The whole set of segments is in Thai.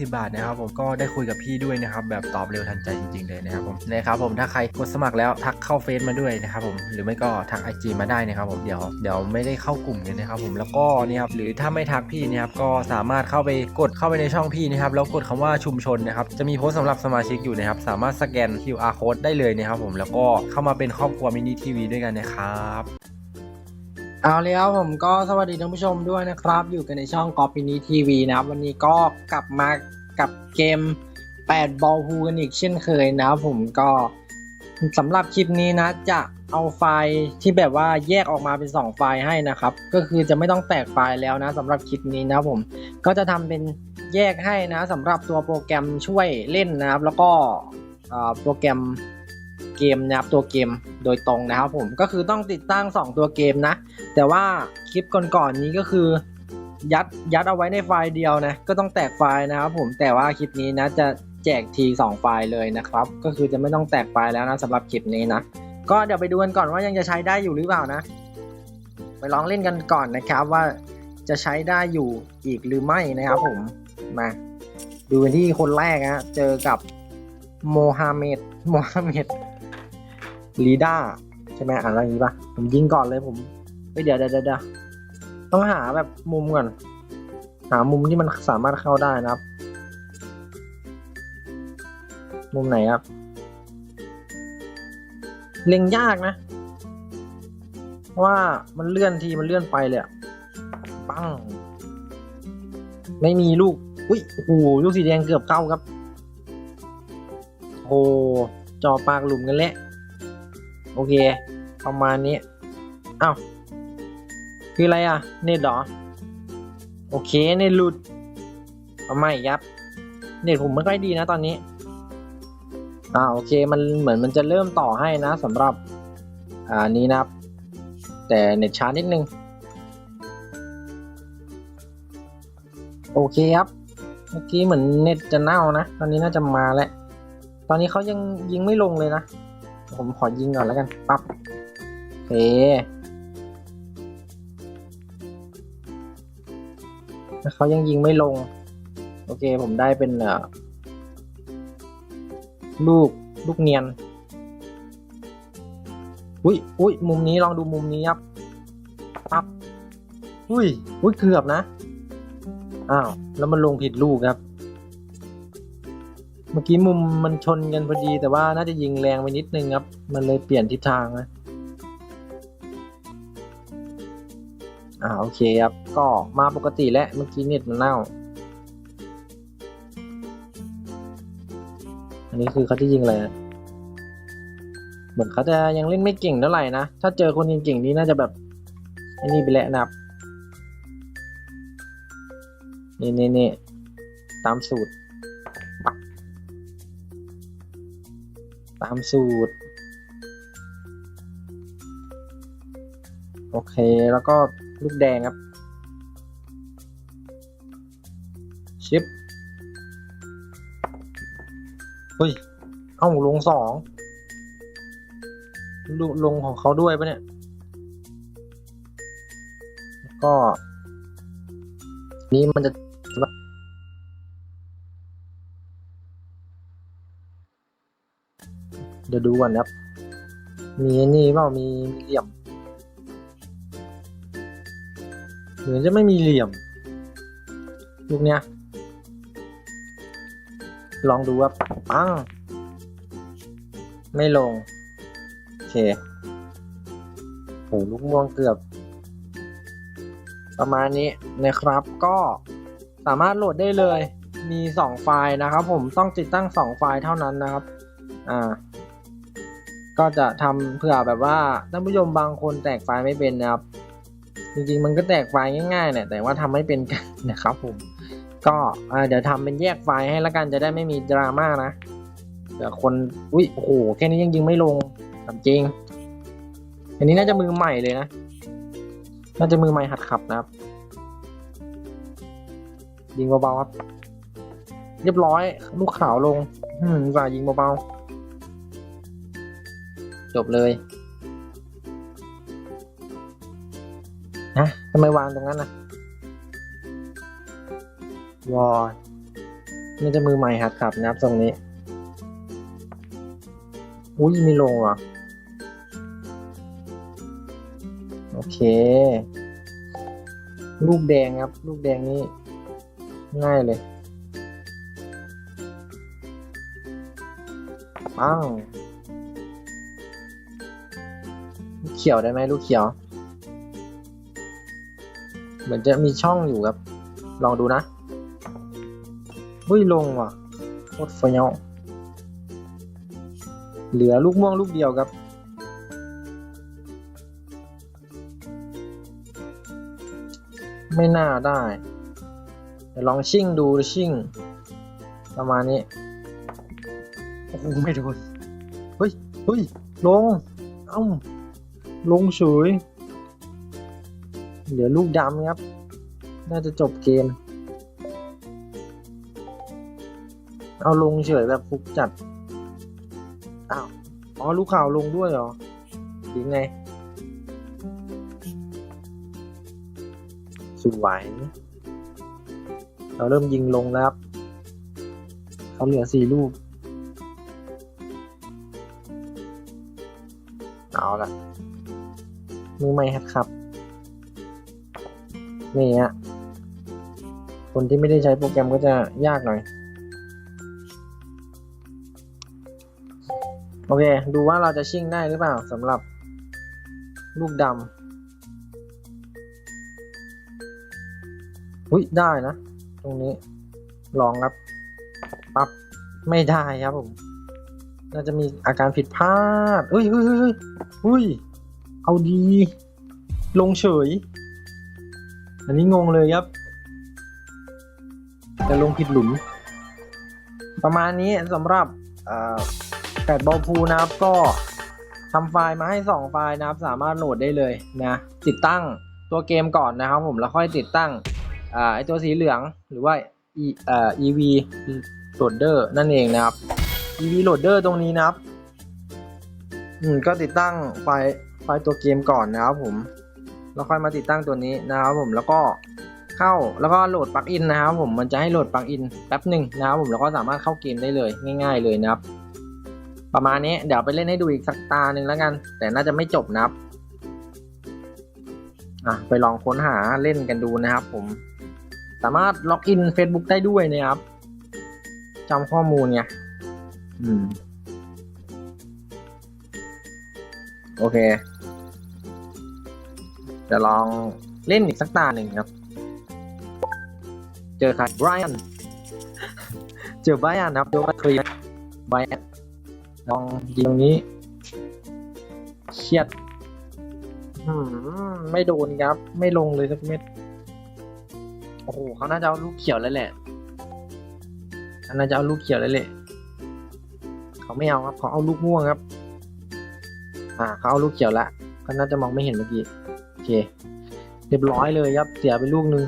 20บาทนะครับผมก็ได้คุยกับพี่ด้วยนะครับแบบตอบเร็วทันใจจริง ๆ เลยนะครับผมนะครับผมถ้าใครกดสมัครแล้วทักเข้าเฟซมาด้วยนะครับผมหรือไม่ก็ทักไอจีมาได้นะครับผมเดี๋ยวเดี๋ยวไม่ได้เข้ากลุ่มกันนะครับผมแล้วก็นี่ครับหรือถ้าไม่ทักพี่นะครับก็สามารถเข้าไปกดเข้าไปในช่องพี่นะครับแล้วกดคำว่าชุมชนนะครับจะมีโพสต์สำหรับสมาชิกอยู่นะครับสามารถสแกน QR code ได้เลยนะครับผมแล้วก็เข้ามาเป็นครอบครัวมินิทีวีด้วยกันนะครับเอาแล้วผมก็สวัสดีท่านผู้ชมด้วยนะครับ อยู่กันในช่องกอปินีทีวีนะครับ วันนี้ก็กลับมา กับเกม 8 บอลฮูกันอีกเช่นเคยนะครับผมก็สำหรับคลิปนี้นะจะเอาไฟล์ที่แบบว่าแยกออกมาเป็น 2 ไฟล์ให้นะครับ ก็คือจะไม่ต้องแตกไฟล์แล้วนะสำหรับคลิปนี้นะผมก็จะทำเป็นแยกให้นะสำหรับตัวโปรแกรมช่วยเล่นนะครับ แล้วก็โปรแกรมเกมนะครับตัวเกมโดยตรงนะครับผมก็คือต้องติดตั้ง 2 ตัวเกมนะ แต่ว่าคลิปก่อนๆนี้ก็คือ ยัดยัดเอาไว้ในไฟล์เดียวนะก็ต้องแตกไฟล์นะครับผมแต่ว่าคลิปนี้นะจะแจกที 2 ไฟล์เลยนะครับ ก็คือจะไม่ต้องแตกไฟล์แล้วนะสำหรับคลิปนี้นะก็เดี๋ยวไปดูกันก่อนว่ายังจะใช้ได้อยู่หรือเปล่านะ ไปลองเล่นกันก่อนนะครับว่าจะใช้ได้อยู่อีกหรือไม่นะครับผมมาดูกันที่คนแรกนะเจอกับโมฮัมเหม็ดโมฮัมเหม็ดลีดาใช่ไหมอ่านอะไรอย่างนี้ปะผมยิงก่อนเลยผมเฮ้ยเดี๋ยวเดี๋ยวเดี๋ยว ต้องหาแบบมุมก่อน หามุมที่มันสามารถเข้าได้นะครับ มุมไหนครับ เล็งยากนะ เพราะว่ามันเลื่อนทีมันเลื่อนไปเลยอะปัง ไม่มีลูก อุ้ย โอ้โห ลูกสีแดงเกือบเข้าครับ โอ้จอปากหลุมกันแล้ว โอเค ประมาณนี้ อ้าว คืออะไรอะ เน็ตหรอ โอเค เน็ตหลุดเอาใหม่ครับ เน็ตผมไม่ค่อยดีนะตอนนี้ อ่าโอเคมันเหมือนมันจะเริ่มต่อให้นะสำหรับ อ่านี้นะครับ แต่เน็ตช้านิดนึง โอเคครับ เมื่อกี้เหมือนเน็ตจะเน่านะ ตอนนี้น่าจะมาแล้ว ตอนนี้เขายังยิงไม่ลงเลยนะ ผมขอยิงก่อนแล้วกัน ปั๊บโอ เคเขายังยิงไม่ลง โอเคผมได้เป็นลูกลูกเนียน อุ้ยอุ้ยมุมนี้ลองดูมุมนี้ครับปั๊บอุ้ยอุ้ยเกือบนะ อ้าว แล้วมันลงผิดลูกครับ เมื่อกี้มุมมันชนกันพอดีแต่ว่าน่าจะยิงแรงไปนิดนึงครับ มันเลยเปลี่ยนทิศทางนะาโอเคครับ ก็มาปกติแล้วเมื่อกี้เน็ตมันเน่า อันนี้คือเขาจะยิงอะไรเหมือนเขาจะยังเล่นไม่เก่งเท่าไหร่นะ ถ้าเจอคนเก่งๆนี่น่าจะแบบอ้นี่ไปแล้วนะครับ นี่นี่นี่ตามสูตร ตามสูตร โอเค แล้วก็ ลูกแดงครับ ชิปเฮ้ยเอ้าลงสองลงลงของเขาด้วยปะเนี่ย ก็ นี่มันจะเดี๋ยวดูก่อนครับ มีนี่เปล่ามีมีเหลี่ยมือจะไม่มีเหลี่ยมลูกเนี้ย ลองดูว่าปังไม่ลง โอเคโหลูกม่วงเกือบ ประมาณนี้นะครับก็สามารถโหลดได้เลย มี 2 ไฟล์นะครับ ผมต้องติดตั้ง 2 ไฟล์เท่านั้นนะครับ อ่า ก็จะทำเผื่อแบบว่าท่านผู้ชมบางคนแตกไฟล์ไม่เป็นนะครับ จริงๆ มันก็แตกไฟล์ง่ายๆเนี่ยแต่ว่าทำไม่เป็นกันนะครับผม ก็เดี๋ยวทำเป็นแยกไฟล์ให้แล้วกันจะได้ไม่มีดราม่านะเดี๋ยวคนอุ้ยโอ้โหแค่นี้ยังยิงไม่ลงถามจริง อันนี้น่าจะมือใหม่เลยนะ น่าจะมือใหม่หัดขับนะครับ ยิงเบาๆครับ เรียบร้อยลูกขาวลง อืมฝ่ายิงเบาๆจบเลย นะทำไมวางตรงนั้นนะวอดนี่จะมือใหม่หัดขับนะครับตรงนี้ อุ้ยม่ลงเหรอ โอเค ลูกแดงครับ ลูกแดงนี่ง่ายเลยปังลูกเขียวได้ไหมลูกเขียว เหมือนจะมีช่องอยู่ครับ ลองดูนะอุ้ยลงว่ะโคตรเฟี้ยวเหลือลูกม่วงลูกเดียวครับ ไม่น่าได้เดี๋ยวลองชิ่งดูชิ่ง ประมาณนี้โอ้ไม่โดนเฮ้ยเฮ้ยลง เอ้าลงเฉย เหลือลูกดำครับ น่าจะจบเกม เอาลงเฉยแบบฟุกจัด อ้าว อ๋อ ลูกข่าวลงด้วยเหรอหรือไง สวย เราเริ่มยิงลงแล้วครับ เขาเหลือสี่ลูก เอาละมือไม่ฮัดครับ นี่ฮะคนที่ไม่ได้ใช้โปรแกรมก็จะยากหน่อย โอเค ดูว่าเราจะชิ่งได้หรือเปล่าสำหรับลูกดำอุ้ยได้นะ ตรงนี้ลองครับปั๊บไม่ได้ครับผมน่าจะมีอาการผิดพลาดเฮ้ยเฮ้ยเฮ้ยเฮ้ยเฮ้ยเอาดี ลงเฉย อันนี้งงเลยครับ แต่ลงผิดหลุม ประมาณนี้สำหรับแปดบอลพูนะครับก็ทำไฟล์มาให้ 2 ไฟล์นะครับ สามารถโหลดได้เลยนะติดตั้งตัวเกมก่อนนะครับ ผมแล้วค่อยติดตั้งไอตัวสีเหลืองหรือว่า e อ่า ev loader นั่นเองนะครับ ev loader ตรงนี้นะครับ อืมก็ติดตั้งไฟล์ไฟล์ตัวเกมก่อนนะครับผม แล้วค่อยมาติดตั้งตัวนี้นะครับผมแล้วก็เข้าแล้วก็โหลดปลั๊กอินนะครับผมมันจะให้โหลดปลั๊กอินแป๊บหนึ่งนะครับผมแล้วก็สามารถเข้าเกมได้เลยง่าย ๆ เลยนะครับ ประมาณนี้เดี๋ยวไปเล่นให้ดูอีกสักตาหนึ่งแล้วกัน แต่น่าจะไม่จบนะครับอะไปลองค้นหาเล่นกันดูนะครับ ผม สามารถล็อกอิน Facebook ได้ด้วยนะครับจำข้อมูลไงอืม โอเค จะลองเล่นอีกสักตาหนึ่งครับ เจอใครไบรอัน เจอไบรอันครับโดนคลีไบรอันลองยิงนี้เครียดมไม่โดนครับ ไม่ลงเลยสักเม็ด โอ้โหเขาน่าจะเอาลูกเขียวแล้วแหละเขาน่าจะเอาลูกเขียวแล้วแหละ เขาไม่เอาครับ เขาเอาลูกม่วงครับ อ่า เขาเอาลูกเขียวละเขาน่าจะมองไม่เห็นเมื่อกี้ เค เรียบร้อยเลยครับ เสียไปลูกหนึ่ง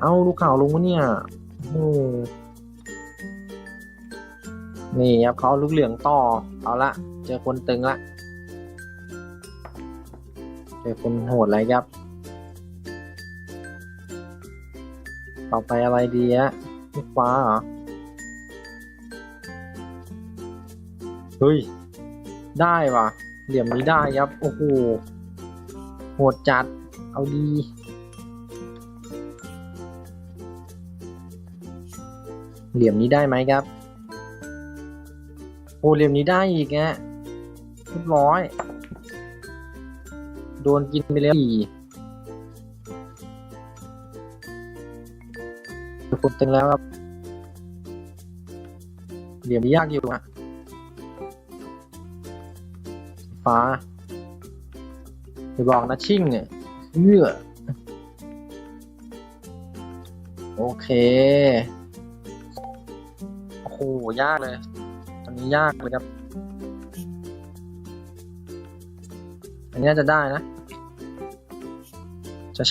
เอาลูกขาวลงวะเนี่ยโอ้นี่ครับเขาลูกเหลืองต่อ เอาละ เจอคนตึงละ เจอคนโหดอะไรครับ ต่อไปอะไรดีฮะลูกฟ้าเหรอ เฮ้ย ได้ว่ะ เหลี่ยมนี้ได้ครับ โอ้โห โหดจัด เอาดี เหลี่ยมนี้ได้ไหมครับ โอ้เหลี่ยมนี้ได้อีกฮะเรียบร้อย โดนกินไปแล้วอีคนตึงแล้วครับ เหลี่ยมนี้ยากอยู่อะฟ้า จะบอกนะชิ่งเนี่ยเอื้อโอเค โอ้โห ยากเลย ตอนนี้ยากเลยครับ อันนี้จะได้นะ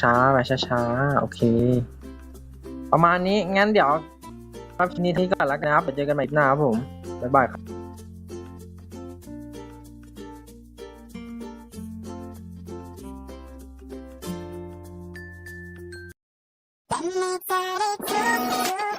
ช้าๆไปช้าๆ โอเค ประมาณนี้ งั้นเดี๋ยวรับคลินี้ที่ก่อนแล้วกันนะครับเดี๋ยวเจอกันใหม่หน้าครับผม บ๊ายบายครับ me, tell it to, to